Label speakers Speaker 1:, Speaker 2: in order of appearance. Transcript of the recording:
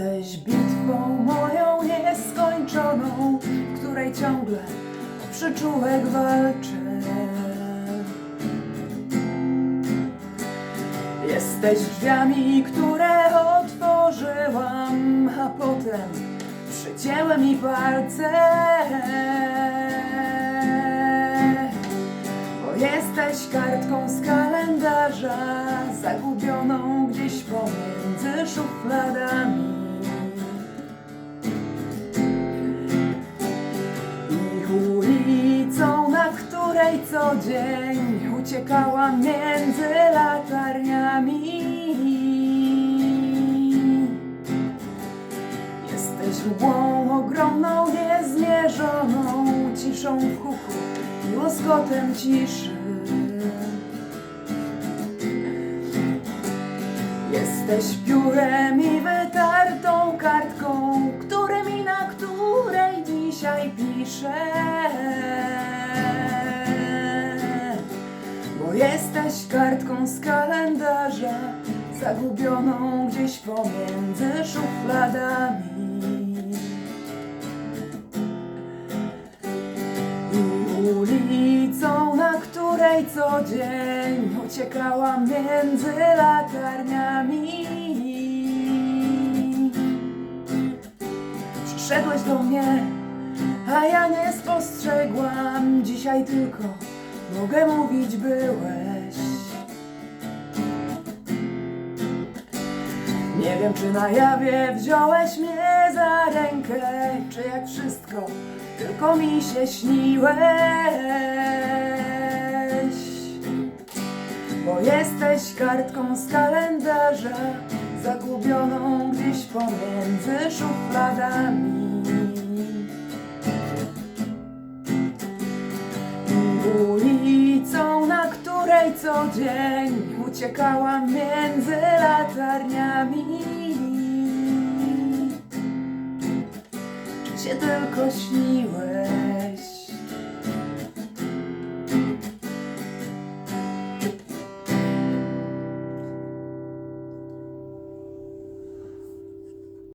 Speaker 1: Jesteś bitwą moją nieskończoną, w której ciągle o przyczółek walczę. Jesteś drzwiami, które otworzyłam, a potem przycięły mi palce. Bo jesteś kartką z kalendarza, zagubioną gdzieś pomiędzy szufladami. Której co dzień uciekałam między latarniami. Jesteś mgłą ogromną, niezmierzoną, ciszą w huku i łoskotem ciszy. Jesteś piórem i wytartą kartką, którym i na której dzisiaj piszę. Jesteś kartką z kalendarza, zagubioną gdzieś pomiędzy szufladami. I ulicą, na której co dzień uciekałam między latarniami. Przyszedłeś do mnie, a ja nie spostrzegłam. Dzisiaj tylko mogę mówić, byłeś. Wiem, czy na jawie wziąłeś mnie za rękę, czy jak wszystko tylko mi się śniłeś. Bo jesteś kartką z kalendarza, zagubioną gdzieś pomiędzy szufladami. Co dzień uciekałam między latarniami. Czy się tylko śni?